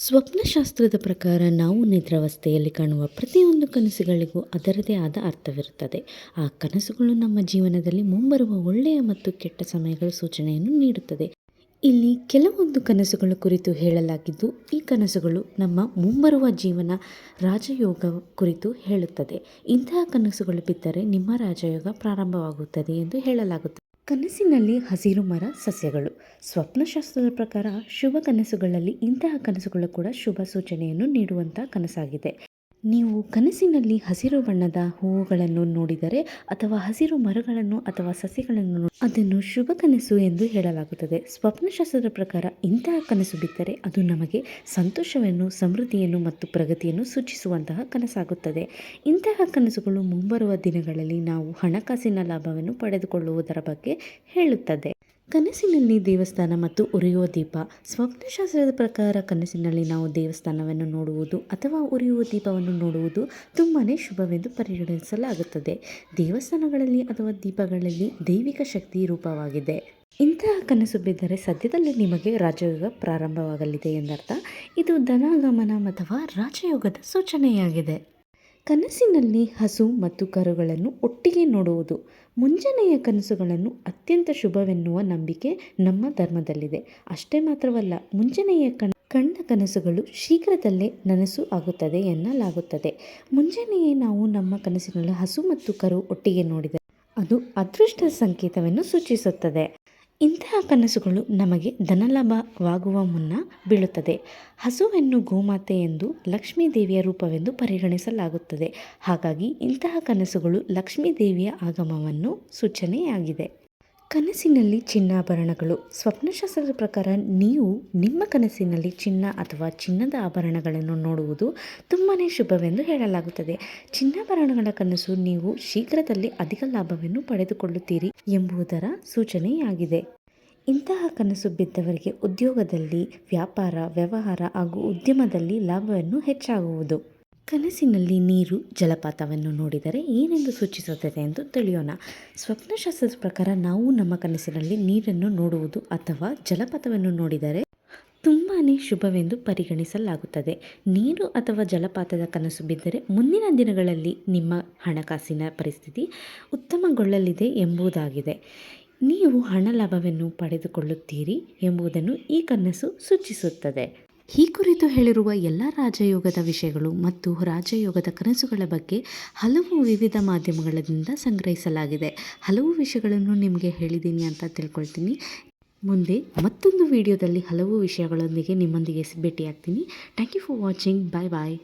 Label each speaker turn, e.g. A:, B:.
A: ಸ್ವಪ್ನಶಾಸ್ತ್ರದ ಪ್ರಕಾರ ನಾವು ನಿದ್ರಾವಸ್ಥೆಯಲ್ಲಿ ಕಾಣುವ ಪ್ರತಿಯೊಂದು ಕನಸುಗಳಿಗೂ ಅದರದೇ ಆದ ಅರ್ಥವಿರುತ್ತದೆ. ಆ ಕನಸುಗಳು ನಮ್ಮ ಜೀವನದಲ್ಲಿ ಮುಂಬರುವ ಒಳ್ಳೆಯ ಮತ್ತು ಕೆಟ್ಟ ಸಮಯಗಳ ಸೂಚನೆಯನ್ನು ನೀಡುತ್ತದೆ. ಇಲ್ಲಿ ಕೆಲವೊಂದು ಕನಸುಗಳ ಕುರಿತು ಹೇಳಲಾಗಿದ್ದು, ಈ ಕನಸುಗಳು ನಮ್ಮ ಮುಂಬರುವ ಜೀವನ ರಾಜಯೋಗ ಕುರಿತು ಹೇಳುತ್ತದೆ. ಇಂತಹ ಕನಸುಗಳು ಬಿದ್ದರೆ ನಿಮ್ಮ ರಾಜಯೋಗ ಪ್ರಾರಂಭವಾಗುತ್ತದೆ ಎಂದು ಹೇಳಲಾಗುತ್ತದೆ. ಕನಸಿನಲ್ಲಿ ಹಸಿರು ಮರ ಸಸ್ಯಗಳು. ಸ್ವಪ್ನಶಾಸ್ತ್ರದ ಪ್ರಕಾರ ಶುಭ ಕನಸುಗಳಲ್ಲಿ ಇಂತಹ ಕನಸುಗಳು ಕೂಡ ಶುಭ ಸೂಚನೆಯನ್ನು ನೀಡುವಂಥ ಕನಸಾಗಿದೆ. ನೀವು ಕನಸಿನಲ್ಲಿ ಹಸಿರು ಬಣ್ಣದ ಹೂವುಗಳನ್ನು ನೋಡಿದರೆ ಅಥವಾ ಹಸಿರು ಮರಗಳನ್ನು ಅಥವಾ ಸಸಿಗಳನ್ನು ಅದನ್ನು ಶುಭ ಕನಸು ಎಂದು ಹೇಳಲಾಗುತ್ತದೆ. ಸ್ವಪ್ನಶಾಸ್ತ್ರದ ಪ್ರಕಾರ ಇಂತಹ ಕನಸು ಬಿದ್ದರೆ ಅದು ನಮಗೆ ಸಂತೋಷವನ್ನು, ಸಮೃದ್ಧಿಯನ್ನು ಮತ್ತು ಪ್ರಗತಿಯನ್ನು ಸೂಚಿಸುವಂತಹ ಕನಸಾಗುತ್ತದೆ. ಇಂತಹ ಕನಸುಗಳು ಮುಂಬರುವ ದಿನಗಳಲ್ಲಿ ನಾವು ಹಣಕಾಸಿನ ಲಾಭವನ್ನು ಪಡೆದುಕೊಳ್ಳುವುದರ ಬಗ್ಗೆ ಹೇಳುತ್ತದೆ. ಕನಸಿನಲ್ಲಿ ದೇವಸ್ಥಾನ ಮತ್ತು ಉರಿಯುವ ದೀಪ. ಸ್ವಪ್ನಶಾಸ್ತ್ರದ ಪ್ರಕಾರ ಕನಸಿನಲ್ಲಿ ನಾವು ದೇವಸ್ಥಾನವನ್ನು ನೋಡುವುದು ಅಥವಾ ಉರಿಯುವ ದೀಪವನ್ನು ನೋಡುವುದು ತುಂಬಾ ಶುಭವೆಂದು ಪರಿಗಣಿಸಲಾಗುತ್ತದೆ. ದೇವಸ್ಥಾನಗಳಲ್ಲಿ ಅಥವಾ ದೀಪಗಳಲ್ಲಿ ದೈವಿಕ ಶಕ್ತಿ ರೂಪವಾಗಿದೆ. ಇಂತಹ ಕನಸು ಬಿದ್ದರೆ ಸದ್ಯದಲ್ಲಿ ನಿಮಗೆ ರಾಜಯೋಗ ಪ್ರಾರಂಭವಾಗಲಿದೆ ಎಂದರ್ಥ. ಇದು ಧನಾಗಮನ ಅಥವಾ ರಾಜಯೋಗದ ಸೂಚನೆಯಾಗಿದೆ. ಕನಸಿನಲ್ಲಿ ಹಸು ಮತ್ತು ಕರುಗಳನ್ನು ಒಟ್ಟಿಗೆ ನೋಡುವುದು. ಮುಂಜಾನೆಯ ಕನಸುಗಳನ್ನು ಅತ್ಯಂತ ಶುಭವೆನ್ನುವ ನಂಬಿಕೆ ನಮ್ಮ ಧರ್ಮದಲ್ಲಿದೆ. ಅಷ್ಟೇ ಮಾತ್ರವಲ್ಲ, ಮುಂಜಾನೆಯ ಕಣ ಕಣ್ಣ ಕನಸುಗಳು ಶೀಘ್ರದಲ್ಲೇ ನನಸು ಆಗುತ್ತದೆ ಎನ್ನಲಾಗುತ್ತದೆ. ಮುಂಜಾನೆಯೇ ನಾವು ನಮ್ಮ ಕನಸಿನಲ್ಲಿ ಹಸು ಮತ್ತು ಕರು ಒಟ್ಟಿಗೆ ನೋಡಿದರೆ ಅದು ಅದೃಷ್ಟ ಸಂಕೇತವನ್ನು ಸೂಚಿಸುತ್ತದೆ. ಇಂತಹ ಕನಸುಗಳು ನಮಗೆ ಧನಲಾಭವಾಗುವ ಮುನ್ನ ಬೀಳುತ್ತದೆ. ಹಸುವನ್ನು ಗೋಮಾತೆ ಎಂದು ಲಕ್ಷ್ಮೀ ದೇವಿಯ ರೂಪವೆಂದು ಪರಿಗಣಿಸಲಾಗುತ್ತದೆ. ಹಾಗಾಗಿ ಇಂತಹ ಕನಸುಗಳು ಲಕ್ಷ್ಮೀ ದೇವಿಯ ಆಗಮವನ್ನು ಸೂಚನೆಯಾಗಿದೆ. ಕನಸಿನಲ್ಲಿ ಚಿನ್ನಾಭರಣಗಳು. ಸ್ವಪ್ನಶಾಸ್ತ್ರದ ಪ್ರಕಾರ ನೀವು ನಿಮ್ಮ ಕನಸಿನಲ್ಲಿ ಚಿನ್ನ ಅಥವಾ ಚಿನ್ನದ ಆಭರಣಗಳನ್ನು ನೋಡುವುದು ತುಂಬಾ ಶುಭವೆಂದು ಹೇಳಲಾಗುತ್ತದೆ. ಚಿನ್ನಾಭರಣಗಳ ಕನಸು ನೀವು ಶೀಘ್ರದಲ್ಲಿ ಅಧಿಕ ಲಾಭವನ್ನು ಪಡೆದುಕೊಳ್ಳುತ್ತೀರಿ ಎಂಬುದರ ಸೂಚನೆಯಾಗಿದೆ. ಇಂತಹ ಕನಸು ಬಿದ್ದವರಿಗೆ ಉದ್ಯೋಗದಲ್ಲಿ ವ್ಯಾಪಾರ, ವ್ಯವಹಾರ ಹಾಗೂ ಉದ್ಯಮದಲ್ಲಿ ಲಾಭವನ್ನು ಹೆಚ್ಚಾಗುವುದು. ಕನಸಿನಲ್ಲಿ ನೀರು, ಜಲಪಾತವನ್ನು ನೋಡಿದರೆ ಏನೆಂದು ಸೂಚಿಸುತ್ತದೆ ಎಂದು ತಿಳಿಯೋಣ. ಸ್ವಪ್ನಶಾಸ್ತ್ರದ ಪ್ರಕಾರ ನಾವು ನಮ್ಮ ಕನಸಿನಲ್ಲಿ ನೀರನ್ನು ನೋಡುವುದು ಅಥವಾ ಜಲಪಾತವನ್ನು ನೋಡಿದರೆ ತುಂಬಾ ಶುಭವೆಂದು ಪರಿಗಣಿಸಲಾಗುತ್ತದೆ. ನೀರು ಅಥವಾ ಜಲಪಾತದ ಕನಸು ಬಿದ್ದರೆ ಮುಂದಿನ ದಿನಗಳಲ್ಲಿ ನಿಮ್ಮ ಹಣಕಾಸಿನ ಪರಿಸ್ಥಿತಿ ಉತ್ತಮಗೊಳ್ಳಲಿದೆ ಎಂಬುದಾಗಿದೆ. ನೀವು ಹಣ ಲಾಭವನ್ನು ಪಡೆದುಕೊಳ್ಳುತ್ತೀರಿ ಎಂಬುದನ್ನು ಈ ಕನಸು ಸೂಚಿಸುತ್ತದೆ. ಈ ಕುರಿತು ಹೇಳಿರುವ ಎಲ್ಲ ರಾಜಯೋಗದ ವಿಷಯಗಳು ಮತ್ತು ರಾಜಯೋಗದ ಕನಸುಗಳ ಬಗ್ಗೆ ಹಲವು ವಿವಿಧ ಮಾಧ್ಯಮಗಳಿಂದ ಸಂಗ್ರಹಿಸಲಾಗಿದೆ. ಹಲವು ವಿಷಯಗಳನ್ನು ನಿಮಗೆ ಹೇಳಿದ್ದೀನಿ ಅಂತ ತಿಳ್ಕೊಳ್ತೀನಿ. ಮುಂದೆ ಮತ್ತೊಂದು ವಿಡಿಯೋದಲ್ಲಿ ಹಲವು ವಿಷಯಗಳೊಂದಿಗೆ ನಿಮ್ಮೊಂದಿಗೆ ಭೇಟಿಯಾಗ್ತೀನಿ. Thank you for watching bye bye